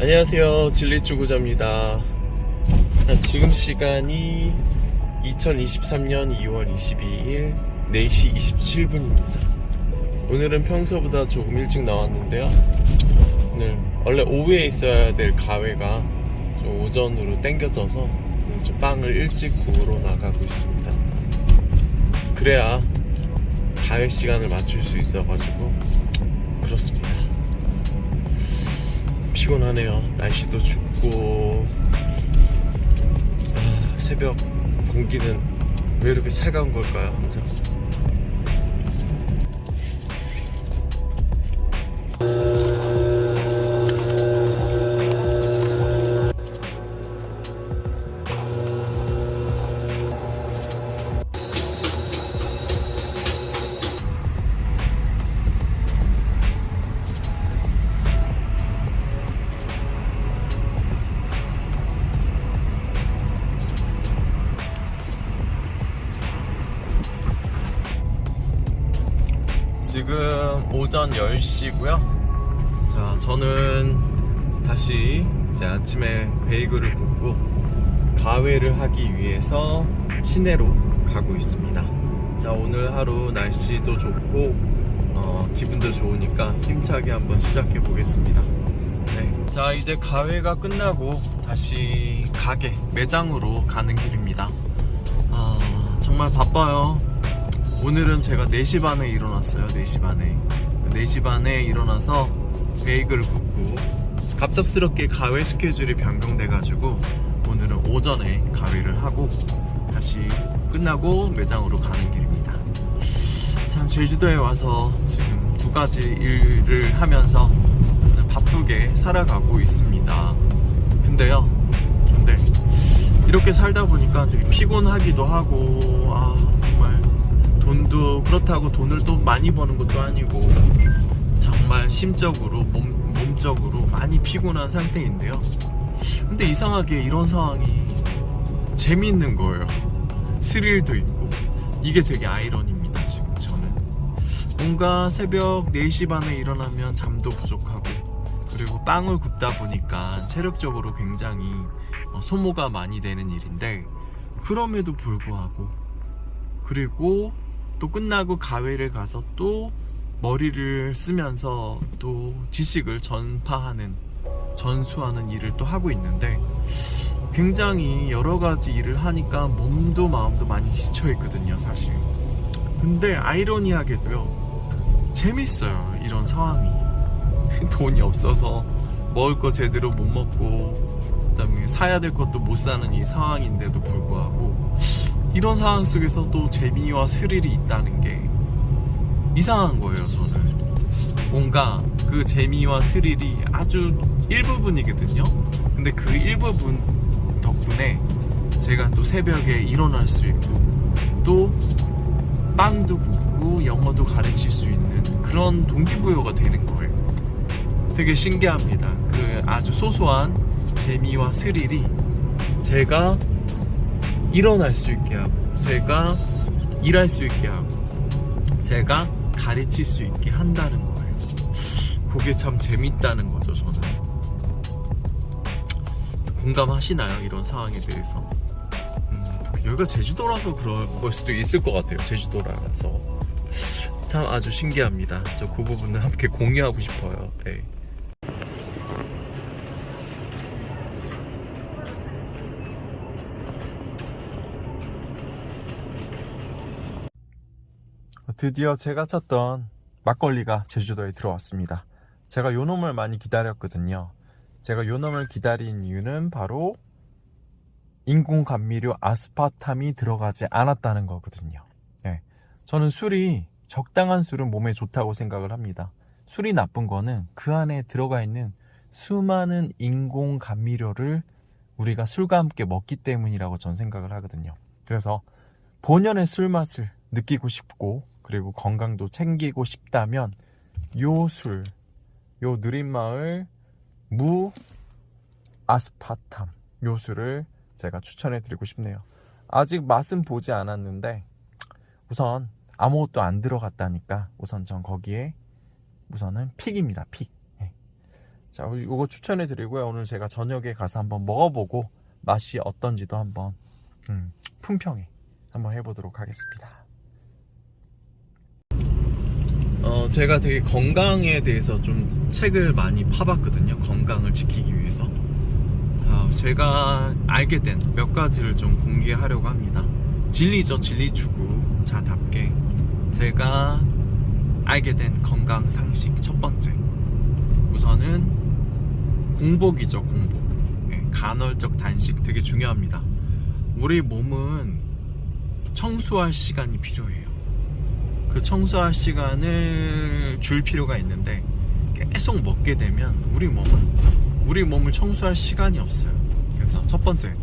안녕하세요. 진리주구자입니다. 자, 지금 시간이 2023년 2월 22일 4시 27분입니다. 오늘은 평소보다 조금 일찍 나왔는데요. 오늘 원래 오후에 있어야 될 가회가 좀 오전으로 땡겨져서 좀 빵을 일찍 구우러 나가고 있습니다. 그래야 가회 시간을 맞출 수 있어가지고 그렇습니다. 피곤하네요. 날씨도 춥고 아, 새벽 공기는 왜 이렇게 차가운 걸까요? 항상. 지금 오전 10시고요. 자, 저는 다시 제 아침에 베이글을 굽고 가회를 하기 위해서 시내로 가고 있습니다. 자, 오늘 하루 날씨도 좋고 어, 기분도 좋으니까 힘차게 한번 시작해 보겠습니다. 네. 자, 이제 가회가 끝나고 다시 가게 매장으로 가는 길입니다. 아, 정말 바빠요. 오늘은 제가 4시 반에 일어났어요. 4시 반에. 4시 반에 일어나서 베이글을 굽고 갑작스럽게 가회 스케줄이 변경돼가지고 오늘은 오전에 가회를 하고 다시 끝나고 매장으로 가는 길입니다. 참 제주도에 와서 지금 두 가지 일을 하면서 바쁘게 살아가고 있습니다. 근데요, 근데 이렇게 살다 보니까 되게 피곤하기도 하고 아 정말 돈도 그렇다고 돈을 또 많이 버는 것도 아니고 정말 심적으로 몸, 몸적으로 많이 피곤한 상태인데요. 근데 이상하게 이런 상황이 재미있는 거예요. 스릴도 있고. 이게 되게 아이러니입니다 지금 저는. 뭔가 새벽 4시 반에 일어나면 잠도 부족하고 그리고 빵을 굽다 보니까 체력적으로 굉장히 어, 소모가 많이 되는 일인데 그럼에도 불구하고 그리고 또 끝나고 가회를 가서 또 머리를 쓰면서 또 지식을 전파하는 전수하는 일을 또 하고 있는데 굉장히 여러 가지 일을 하니까 몸도 마음도 많이 지쳐 있거든요 사실. 근데 아이러니하게도요 재밌어요 이런 상황이. 돈이 없어서 먹을 거 제대로 못 먹고 그다음에 사야 될 것도 못 사는 이 상황인데도 불구하고 이런 상황 속에서 또 재미와 스릴이 있다는 게 이상한 거예요 저는. 뭔가 그 재미와 스릴이 아주 일부분이거든요. 근데 그 일부분 덕분에 제가 또 새벽에 일어날 수 있고 또 빵도 굽고 영어도 가르칠 수 있는 그런 동기부여가 되는 거예요. 되게 신기합니다. 그 아주 소소한 재미와 스릴이 제가 일어날 수 있게 하고 제가 일할 수 있게 하고 제가 가르칠 수 있게 한다는 거예요. 그게 참 재밌다는 거죠, 저는. 공감하시나요? 이런 상황에 대해서. 음, 여기가 제주도라서 그럴 걸 수도 있을 것 같아요. 제주도라서. 참 아주 신기합니다. 저 그 부분을 함께 공유하고 싶어요. 네. 드디어 제가 찾던 막걸리가 제주도에 들어왔습니다. 제가 요 놈을 많이 기다렸거든요. 제가 요 놈을 기다린 이유는 바로 인공 감미료 아스파탐이 들어가지 않았다는 거거든요. 네. 저는 술이 적당한 술은 몸에 좋다고 생각을 합니다. 술이 나쁜 거는 그 안에 들어가 있는 수많은 인공 감미료를 우리가 술과 함께 먹기 때문이라고 전 생각을 하거든요. 그래서 본연의 술 맛을 느끼고 싶고 그리고 건강도 챙기고 싶다면 요 술, 요 느린마을 무 아스파탐 요술을 제가 추천해 드리고 싶네요. 아직 맛은 보지 않았는데 우선 아무것도 안 들어갔다니까 우선 전 거기에 우선은 픽입니다. 픽. 예. 자, 이거 추천해 드리고요. 오늘 제가 저녁에 가서 한번 먹어보고 맛이 어떤지도 한번 음, 품평에 한번 해보도록 하겠습니다. 어, 제가 되게 건강에 대해서 좀 책을 많이 파봤거든요. 건강을 지키기 위해서. 자, 제가 알게 된 몇 가지를 좀 공개하려고 합니다. 진리죠, 진리 추구. 자답게 제가 알게 된 건강 상식 첫 번째. 우선은 공복이죠, 공복. 예, 간헐적 단식 되게 중요합니다. 우리 몸은 청소할 시간이 필요해요. 그 청소할 시간을 줄 필요가 있는데 계속 먹게 되면 우리 몸은 우리 몸을 청소할 시간이 없어요. 그래서 첫 번째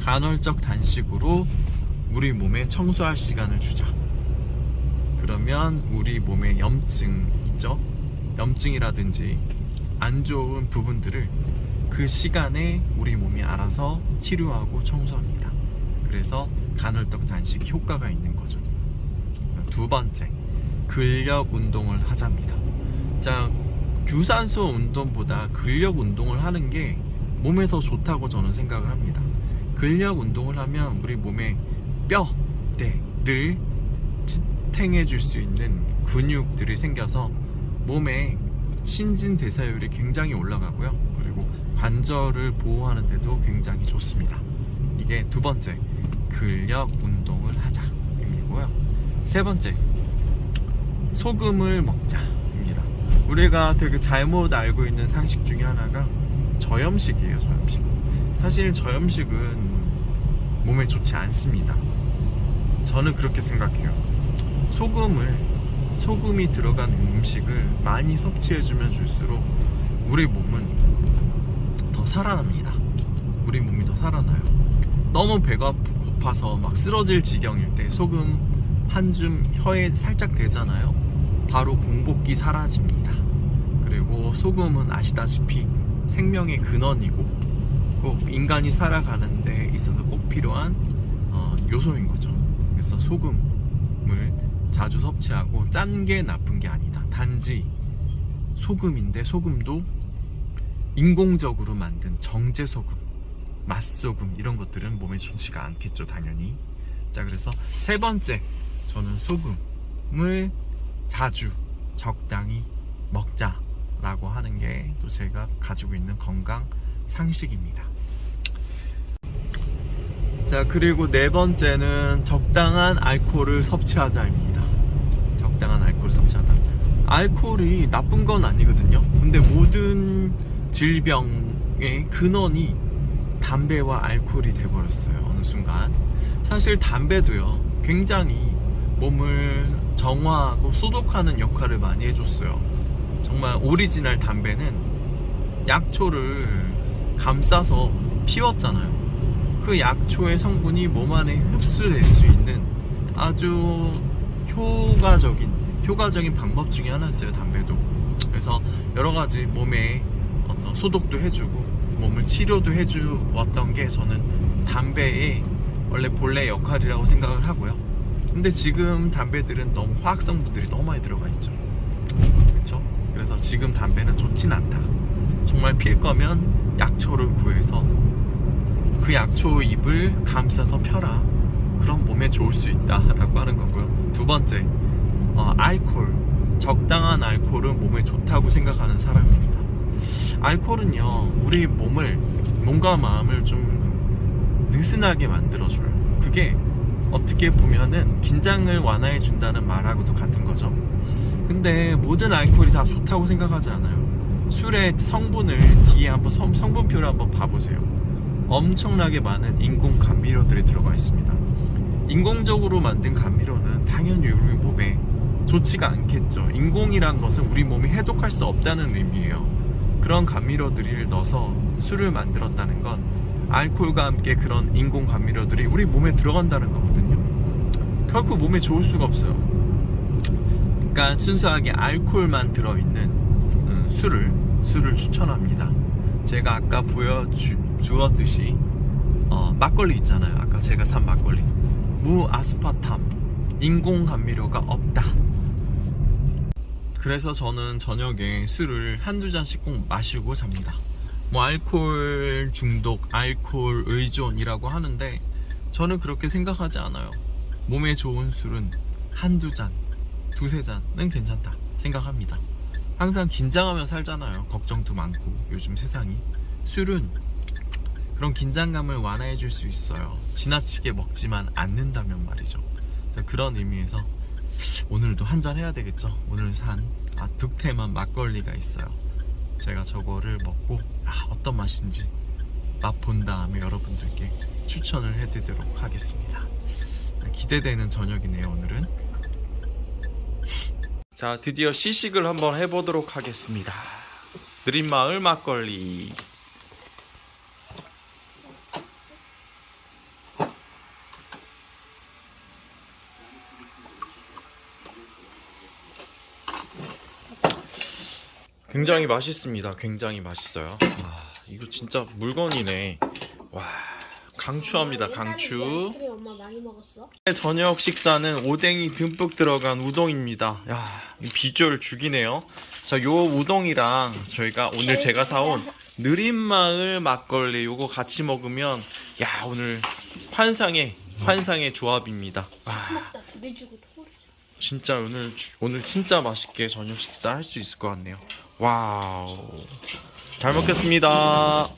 간헐적 단식으로 우리 몸에 청소할 시간을 주자. 그러면 우리 몸에 염증 있죠? 염증이라든지 안 좋은 부분들을 그 시간에 우리 몸이 알아서 치료하고 청소합니다. 그래서 간헐적 단식이 효과가 있는 거죠. 두 번째, 근력 운동을 하자입니다. 자, 유산소 운동보다 근력 운동을 하는 게 몸에 더 좋다고 저는 생각을 합니다. 근력 운동을 하면 우리 몸에 뼈대를 지탱해 줄 수 있는 근육들이 생겨서 몸에 신진 대사율이 굉장히 올라가고요. 그리고 관절을 보호하는 데도 굉장히 좋습니다. 이게 두 번째, 근력 운동을 하자입니고요. 세 번째, 소금을 먹자입니다. 우리가 되게 잘못 알고 있는 상식 중에 하나가 저염식이에요, 저염식. 사실 저염식은 몸에 좋지 않습니다. 저는 그렇게 생각해요. 소금을 소금이 들어간 음식을 많이 섭취해주면 줄수록 우리 몸은 더 살아납니다. 우리 몸이 더 살아나요. 너무 배가 고파서 막 쓰러질 지경일 때 소금 한 줌 혀에 살짝 대잖아요. 바로 공복기 사라집니다. 그리고 소금은 아시다시피 생명의 근원이고 꼭 인간이 살아가는 데 있어서 꼭 필요한 어, 요소인 거죠. 그래서 소금을 자주 섭취하고 짠 게 나쁜 게 아니다. 단지 소금인데 소금도 인공적으로 만든 정제 소금, 맛소금 이런 것들은 몸에 좋지가 않겠죠, 당연히. 자, 그래서 세 번째 저는 소금을 자주 적당히 먹자라고 하는 게 또 제가 가지고 있는 건강 상식입니다. 자, 그리고 네 번째는 적당한 알코올을 섭취하자입니다. 적당한 알코올을 섭취하다. 알코올이 나쁜 건 아니거든요. 근데 모든 질병의 근원이 담배와 알코올이 돼버렸어요. 어느 순간. 사실 담배도요, 굉장히 몸을 정화하고 소독하는 역할을 많이 해줬어요. 정말 오리지널 담배는 약초를 감싸서 피웠잖아요. 그 약초의 성분이 몸 안에 흡수될 수 있는 아주 효과적인 효과적인 방법 중에 하나였어요 담배도 그래서 여러 가지 몸에 어떤 소독도 해주고 몸을 치료도 해주었던 게 저는 담배의 원래 본래 역할이라고 생각을 하고요 근데 지금 담배들은 너무 화학 성분들이 너무 많이 들어가 있죠 그쵸 그래서 지금 담배는 좋진 않다 정말 필 거면 약초를 구해서 그 약초 잎을 감싸서 펴라. 그럼 몸에 좋을 수 있다라고 하는 거고요. 두 번째, 어, 알코올. 적당한 알코올은 몸에 좋다고 생각하는 사람입니다. 알코올은요, 우리 몸을, 몸과 마음을 좀 느슨하게 만들어줘요. 그게 어떻게 보면은 긴장을 완화해 준다는 말하고도 같은 거죠. 근데 모든 알코올이 다 좋다고 생각하지 않아요. 술의 성분을 뒤에 한번 성, 성분표를 한번 봐보세요. 엄청나게 많은 인공 감미료들이 들어가 있습니다. 인공적으로 만든 감미료는 당연히 우리 몸에 좋지가 않겠죠. 인공이란 것은 우리 몸이 해독할 수 없다는 의미예요. 그런 감미료들을 넣어서 술을 만들었다는 건 알코올과 함께 그런 인공 감미료들이 우리 몸에 들어간다는 거거든요. 결코 몸에 좋을 수가 없어요. 그러니까 순수하게 알코올만 들어있는 음, 술을 술을 추천합니다. 제가 아까 보여주었듯이 어, 막걸리 있잖아요. 아까 제가 산 막걸리 무 아스파탐 인공 감미료가 없다. 그래서 저는 저녁에 술을 한두 잔씩 꼭 마시고 잡니다. 뭐 알코올 중독, 알코올 의존이라고 하는데 저는 그렇게 생각하지 않아요. 몸에 좋은 술은 한두 잔, 두세 잔은 괜찮다 생각합니다. 항상 긴장하며 살잖아요. 걱정도 많고 요즘 세상이 술은 그런 긴장감을 완화해 줄 수 있어요. 지나치게 먹지만 않는다면 말이죠. 자, 그런 의미에서 오늘도 한 잔 해야 되겠죠. 오늘 산 아, 득템한 막걸리가 있어요. 제가 저거를 먹고 아, 어떤 맛인지 맛 본 다음에 여러분들께 추천을 해드리도록 하겠습니다. 기대되는 저녁이네요 오늘은. 자 드디어 시식을 한번 해보도록 하겠습니다. 느린마을 막걸리. 굉장히 맛있습니다. 굉장히 맛있어요. 아, 이거 진짜 물건이네. 와, 강추합니다. 강추. 엄마 많이 먹었어? 저녁 식사는 오뎅이 듬뿍 들어간 우동입니다. 야, 이 비주얼 죽이네요. 자, 요 우동이랑 저희가 오늘 제가 사온 느린마을 막걸리 요거 같이 먹으면 야, 오늘 환상의 환상의 조합입니다. 와, 먹다 집에 주고 토르죠. 진짜 오늘 오늘 진짜 맛있게 저녁 식사 할 수 있을 것 같네요. 와우. 잘 먹겠습니다.